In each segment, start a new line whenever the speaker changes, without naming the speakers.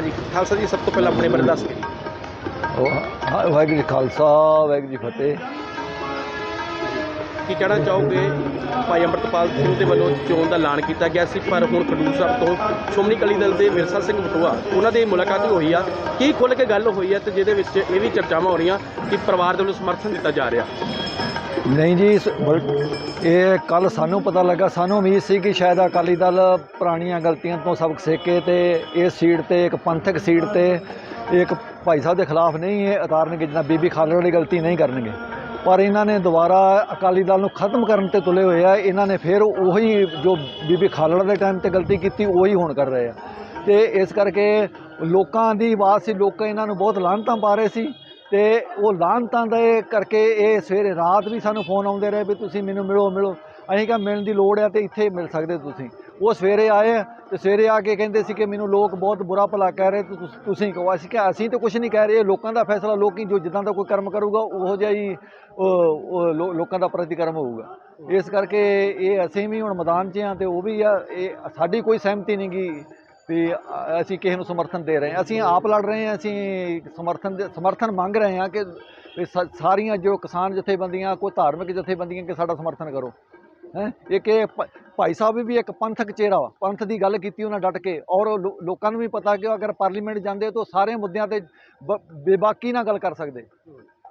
ਹਾਂਜੀ ਖਾਲਸਾ ਜੀ ਸਭ ਤੋਂ ਪਹਿਲਾਂ ਆਪਣੇ ਬਾਰੇ ਦੱਸ ਦਿਓ।
ਉਹ- ਹਾਂ, ਵਾਹਿਗੁਰੂ ਜੀ ਖਾਲਸਾ ਵਾਹਿਗੁਰੂ ਜੀ ਫਤਿਹ।
ਕੀ ਕਹਿਣਾ ਚਾਹੋਗੇ? ਭਾਈ ਅੰਮ੍ਰਿਤਪਾਲ ਸਿੰਘ ਦੇ ਵੱਲੋਂ ਚੋਣ ਦਾ ਐਲਾਨ ਕੀਤਾ ਗਿਆ ਸੀ ਪਰ ਹੁਣ ਖਡੂਰ ਸਾਹਿਬ ਤੋਂ ਸ਼੍ਰੋਮਣੀ ਅਕਾਲੀ ਦਲ ਦੇ ਵਿਰਸਾ ਸਿੰਘ ਬਟੂਆ ਉਹਨਾਂ ਦੀ ਮੁਲਾਕਾਤ ਵੀ ਹੋਈ ਆ। ਕੀ ਖੁੱਲ੍ਹ ਕੇ ਗੱਲ ਹੋਈ ਆ ਤੇ ਜਿਹਦੇ ਵਿੱਚ ਇਹ ਵੀ ਚਰਚਾਵਾਂ ਹੋ ਰਹੀਆਂ ਕਿ ਪਰਿਵਾਰ ਦੇ ਵੱਲੋਂ ਸਮਰਥਨ ਦਿੱਤਾ ਜਾ ਰਿਹਾ?
ਨਹੀਂ ਜੀ ਇਸ ਬਲ- ਇਹ ਕੱਲ ਸਾਨੂੰ ਪਤਾ ਲੱਗਾ, ਸਾਨੂੰ ਉਮੀਦ ਸੀ ਕਿ ਸ਼ਾਇਦ ਅਕਾਲੀ ਦਲ ਪੁਰਾਣੀਆਂ ਗਲਤੀਆਂ ਤੋਂ ਸਬਕ ਸਿੱਖੇ ਤੇ ਇਸ ਸੀਟ ਤੇ, ਇੱਕ ਪੰਥਕ ਸੀਟ ਤੇ, ਇੱਕ ਭਾਈ ਸਾਹਿਬ ਦੇ ਖਿਲਾਫ ਨਹੀਂ ਇਹ ਉਤਾਰਨਗੇ, ਜਿੱਦਾਂ ਬੀਬੀ ਖਾਲੜ ਵਾਲੀ ਗਲਤੀ ਨਹੀਂ ਕਰਨਗੇ। ਪਰ ਇਹਨਾਂ ਨੇ ਦੁਬਾਰਾ ਅਕਾਲੀ ਦਲ ਨੂੰ ਖਤਮ ਕਰਨ ਤੇ ਤੁਲੇ ਹੋਏ ਆ, ਇਹਨਾਂ ਨੇ ਫਿਰ ਉਹੀ ਜੋ ਬੀਬੀ ਖਾਲੜ ਦੇ ਟਾਈਮ ਤੇ ਗਲਤੀ ਕੀਤੀ, ਉਹੀ ਹੁਣ ਕਰ ਰਹੇ ਆ। ਤੇ ਇਸ ਕਰਕੇ ਲੋਕਾਂ ਦੀ ਆਵਾਜ਼ ਸੀ, ਲੋਕ ਇਹਨਾਂ ਨੂੰ ਬਹੁਤ ਲਾਹਨਤਾਂ ਪਾ ਰਹੇ ਸੀ। ਤੇ ਉਹ ਲਾਹਨਤਾਂ ਦੇ ਕਰਕੇ ਇਹ ਸਵੇਰੇ ਰਾਤ ਵੀ ਸਾਨੂੰ ਫੋਨ ਆਉਂਦੇ ਰਹੇ ਵੀ ਤੁਸੀਂ ਮੈਨੂੰ ਮਿਲੋ ਮਿਲੋ। ਅਸੀਂ ਕਿਹਾ ਮਿਲਣ ਦੀ ਲੋੜ ਹੈ ਤੇ ਇੱਥੇ ਮਿਲ ਸਕਦੇ ਤੁਸੀਂ। ਉਹ ਸਵੇਰੇ ਆਏ ਤੇ ਸਵੇਰੇ ਆ ਕੇ ਕਹਿੰਦੇ ਸੀ ਕਿ ਮੈਨੂੰ ਲੋਕ ਬਹੁਤ ਬੁਰਾ ਭਲਾ ਕਹਿ ਰਹੇ ਤੇ ਤੁਸੀਂ ਕਹੋ। ਅਸੀਂ ਕਿਹਾ, ਅਸੀਂ ਤਾਂ ਕੁਝ ਨਹੀਂ ਕਹਿ ਰਹੇ। ਲੋਕਾਂ ਦਾ ਫੈਸਲਾ, ਲੋਕੀ ਜੋ ਜਿੱਦਾਂ ਦਾ ਕੋਈ ਕਰਮ ਕਰੂਗਾ, ਉਹੋ ਜਿਹਾ ਹੀ ਉਹ- ਲੋ- ਲੋਕਾਂ ਦਾ ਪ੍ਰਤੀਕਰਮ ਹੋਊਗਾ। ਇਸ ਕਰਕੇ ਇਹ ਅਸੀਂ ਵੀ ਹੁਣ ਮੈਦਾਨ 'ਚ ਆ ਤੇ ਉਹ ਵੀ ਆ, ਇਹ ਸਾਡੀ ਕੋਈ ਸਹਿਮਤੀ ਨਹੀਂ ਗੀ। ਵੀ ਅਸੀਂ ਕਿਸੇ ਨੂੰ ਸਮਰਥਨ ਦੇ ਰਹੇ ਹਾਂ। ਅਸੀਂ ਆਪ ਲੜ ਰਹੇ ਹਾਂ, ਅਸੀਂ ਸਮਰਥਨ ਦੇ ਸਮਰਥਨ ਮੰਗ ਰਹੇ ਹਾਂ ਕਿ ਵੀ ਸ- ਸਾਰੀਆਂ ਜੋ ਕਿਸਾਨ ਜਥੇਬੰਦੀਆਂ, ਕੋਈ ਧਾਰਮਿਕ ਜਥੇਬੰਦੀਆਂ ਕਿ ਸਾਡਾ ਸਮਰਥਨ ਕਰੋ। ਹੈ? ਇੱਕ ਇਹ ਭ- ਭਾਈ ਸਾਹਿਬ ਵੀ ਇੱਕ ਪੰਥਕ ਚਿਹਰਾ ਵਾ। ਪੰਥ ਦੀ ਗੱਲ ਕੀਤੀ ਉਹਨਾਂ ਡਟ ਕੇ। ਔਰ ਲੋ- ਲੋਕਾਂ ਨੂੰ ਵੀ ਪਤਾ ਕਿ ਅਗਰ ਪਾਰਲੀਮੈਂਟ ਜਾਂਦੇ ਤਾਂ ਸਾਰੇ ਮੁੱਦਿਆਂ ਤੇ ਬ- ਬੇਬਾਕੀ ਨਾਲ ਗੱਲ ਕਰ ਸਕਦੇ।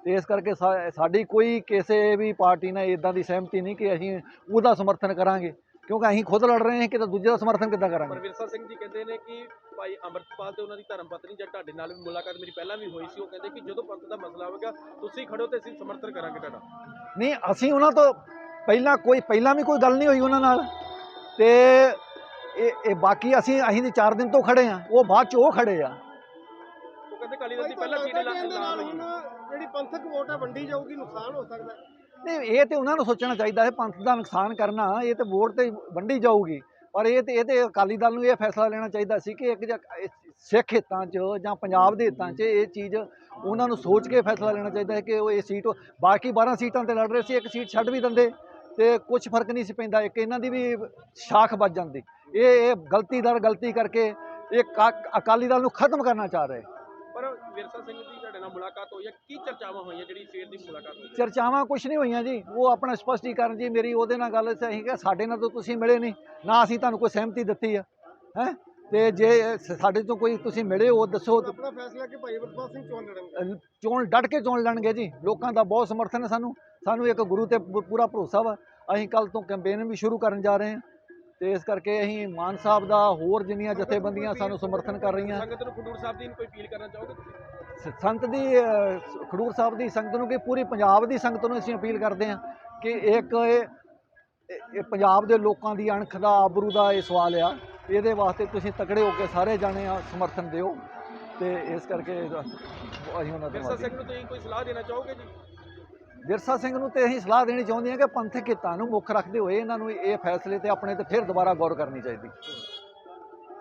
ਤੇ ਇਸ ਕਰਕੇ ਸਾਡੀ ਕੋਈ ਕਿਸੇ ਵੀ ਪਾਰਟੀ ਨਾਲ ਇਦਾਂ ਦੀ ਸਹਿਮਤੀ ਨਹੀਂ ਕਿ ਅਸੀਂ ਉਹਦਾ ਸਮਰਥਨ ਕਰਾਂਗੇ। ਕਿਉਂਕਿ ਅਸੀਂ ਖੁਦ ਲੜ ਰਹੇ ਹਾਂ ਕਿ ਤਾਂ ਦੂਜੇ ਦਾ ਸਮਰਥਨ ਕਿੱਦਾਂ ਕਰਾਂਗੇ?
ਪਰ ਵਿਰਸਾ ਸਿੰਘ ਜੀ ਕਹਿੰਦੇ ਨੇ ਕਿ ਭਾਈ ਅੰਮ੍ਰਿਤਪਾਲ ਤੇ ਉਹਨਾਂ ਦੀ ਧਰਮ ਪਤਨੀ ਜਦ ਤੁਹਾਡੇ ਨਾਲ ਵੀ ਮੁਲਾਕਾਤ ਮੇਰੀ ਪਹਿਲਾਂ ਵੀ ਹੋਈ ਸੀ ਉਹ ਕਹਿੰਦੇ ਕਿ ਜਦੋਂ ਪੰਥ ਦਾ ਮਸਲਾ ਆਵੇਗਾ ਤੁਸੀਂ ਖੜੋ ਤੇ ਅਸੀਂ ਸਮਰਥਨ ਕਰਾਂਗੇ ਤੁਹਾਡਾ।
ਨਹੀਂ ਅਸੀਂ ਉਹਨਾਂ ਤੋਂ ਪਹਿਲਾਂ ਕੋਈ ਪਹਿਲਾਂ ਵੀ ਕੋਈ ਗੱਲ ਨਹੀਂ ਹੋਈ ਉਹਨਾਂ ਨਾਲ। ਤੇ ਇਹ ਇਹ ਬਾਕੀ ਅਸੀਂ ਅਸੀਂ ਤੇ 4 ਦਿਨ ਤੋਂ ਖੜੇ ਆ ਉਹ ਬਾਅਦ ਚ ਉਹ ਖੜੇ ਆ।
ਉਹ ਕਹਿੰਦੇ ਕਾਲੀ ਦਲ ਦੀ ਪਹਿਲਾਂ
ਜਿਹੜੀ ਪੰਥਕ ਵੋਟ ਹੈ ਵੰਡੀ ਜਾਊਗੀ ਨੁਕਸਾਨ ਹੋ ਸਕਦਾ। ਹੈ
ਨਹੀਂ ਇਹ ਤੇ ਉਹਨਾਂ ਨੂੰ ਸੋਚਣਾ ਚਾਹੀਦਾ ਹੈ, ਪੰਥ ਦਾ ਨੁਕਸਾਨ ਕਰਨਾ, ਇਹ ਤੇ ਵੋਟ ਤੇ ਵੰਡੀ ਜਾਊਗੀ। ਪਰ ਇਹ ਤੇ ਇਹ ਤੇ ਅਕਾਲੀ ਦਲ ਨੂੰ ਇਹ ਫੈਸਲਾ ਲੈਣਾ ਚਾਹੀਦਾ ਸੀ ਕਿ ਇੱਕ ਜਾਂ ਸਿੱਖ ਹਿੱਤਾਂ 'ਚ ਜਾਂ ਪੰਜਾਬ ਦੇ ਹਿੱਤਾਂ 'ਚ ਇਹ ਚੀਜ਼ ਉਹਨਾਂ ਨੂੰ ਸੋਚ ਕੇ ਫੈਸਲਾ ਲੈਣਾ ਚਾਹੀਦਾ ਹੈ ਕਿ ਉਹ ਇਹ ਸੀਟ, ਬਾਕੀ 12 ਸੀਟਾਂ ਤੇ ਲੜ ਰਹੇ ਸੀ, ਇੱਕ ਸੀਟ ਛੱਡ ਵੀ ਦਿੰਦੇ ਤੇ ਕੁਝ ਫ਼ਰਕ ਨਹੀਂ ਸੀ ਪੈਂਦਾ, ਇੱਕ ਇਹਨਾਂ ਦੀ ਵੀ ਸ਼ਾਖ ਵੱਜ ਜਾਂਦੀ। ਇਹ ਇਹ ਗਲਤੀ ਦਰ ਗਲਤੀ ਕਰਕੇ ਇਹ ਕਾ- ਅਕਾਲੀ ਦਲ ਨੂੰ ਖਤਮ ਕਰਨਾ ਚਾਹ ਰਹੇ।
ਪਰ ਵਿਰਸਾ ਸਿੰਘ ਦੀ ਨਾਲ ਮੁਲਾਕਾਤ ਹੋਈ ਹੈ? ਕੀ ਚਰਚਾਵਾਂ ਹੋਈਆਂ ਜਿਹੜੀ ਸਵੇਰ ਦੀ ਮੁਲਾਕਾਤ ਹੋਈ? ਹੈ?
ਚਰਚਾਵਾਂ ਕੁਝ ਨਹੀਂ ਹੋਈਆਂ ਜੀ। ਉਹ ਆਪਣਾ ਸਪਸ਼ਟੀਕਰਨ ਜੀ ਮੇਰੀ ਉਹਦੇ ਨਾਲ ਗੱਲ ਸਹੀ ਕਿ ਸਾਡੇ ਨਾਲ ਤਾਂ ਤੁਸੀਂ ਮਿਲੇ ਨਹੀਂ। ਨਾ ਅਸੀਂ ਤੁਹਾਨੂੰ ਕੋਈ ਸਹਿਮਤੀ ਦਿੱਤੀ ਆ। ਹੈ? ਤੇ ਜੇ ਸਾਡੇ ਤੋਂ ਕੋਈ ਤੁਸੀਂ ਮਿਲੇ ਹੋ ਦੱਸੋ
ਆਪਣਾ ਫੈਸਲਾ ਕਿ ਭਾਈ ਅਮਰਪਾਲ ਸਿੰਘ ਚੋਣ ਲੜਨਗੇ?
ਚੋਣ ਡਟ ਕੇ ਚੋਣ ਲੜਨਗੇ ਜੀ। ਲੋਕਾਂ ਦਾ ਬਹੁਤ ਸਮਰਥਨ ਹੈ ਸਾਨੂੰ। ਸਾਨੂੰ ਇੱਕ ਗੁਰੂ ਤੇ ਪੂਰਾ ਭਰੋਸਾ ਵਾ। ਅਸੀਂ ਕੱਲ ਤੋਂ ਕੈਂਪੇਨ ਵੀ ਸ਼ੁਰੂ ਕਰਨ ਜਾ ਰਹੇ ਹਾਂ। ਤੇ ਇਸ ਕਰਕੇ ਅਸੀਂ ਮਾਨ ਸਾਹਿਬ ਦਾ ਹੋਰ ਜਿੰਨੀਆਂ ਜਥੇਬੰਦੀਆਂ ਸਾਨੂੰ ਸਮਰਥਨ ਕਰ ਰਹੀਆਂ।
ਸੰਗਤ ਨੂੰ ਖਡੂਰ ਸਾਹਿਬ ਦੀ ਕੋਈ ਅਪੀਲ ਕਰਨਾ ਚਾਹੋਗੇ ਤੁਸੀਂ?
ਸੰਤ ਦੀ ਖਡੂਰ ਸਾਹਿਬ ਦੀ ਸੰਗਤ ਨੂੰ ਕਿ ਪੂਰੀ ਪੰਜਾਬ ਦੀ ਸੰਗਤ ਨੂੰ ਅਸੀਂ ਅਪੀਲ ਕਰਦੇ ਹਾਂ ਕਿ ਇੱਕ ਇਹ ਪੰਜਾਬ ਦੇ ਲੋਕਾਂ ਦੀ ਅਣਖ ਦਾ ਆਬਰੂ ਦਾ ਇਹ ਸਵਾਲ ਆ। ਇਹਦੇ ਵਾਸਤੇ ਤੁਸੀਂ ਤਕੜੇ ਹੋ ਕੇ ਸਾਰੇ ਜਾਣੇ ਆ ਸਮਰਥਨ ਦਿਓ ਤੇ ਇਸ ਕਰਕੇ ਅਸੀਂ ਉਹਨਾਂ
ਵਿਰਸਾ
ਦੇ
ਸਿੰਘ ਨੂੰ ਤੁਸੀਂ ਕੋਈ ਸਲਾਹ ਦੇਣਾ ਚਾਹੋਗੇ ਜੀ?
ਵਿਰਸਾ ਸਿੰਘ ਨੂੰ ਤੇ ਅਸੀਂ ਸਲਾਹ ਦੇਣੀ ਚਾਹੁੰਦੇ ਹਾਂ ਕਿ ਪੰਥਕ ਹਿੱਤਾਂ ਨੂੰ ਮੁੱਖ ਰੱਖਦੇ ਹੋਏ ਇਹਨਾਂ ਨੂੰ ਇਹ ਫੈਸਲੇ ਤੇ ਆਪਣੇ ਤੇ ਫਿਰ ਦੁਬਾਰਾ ਗੌਰ ਕਰਨੀ ਚਾਹੀਦੀ।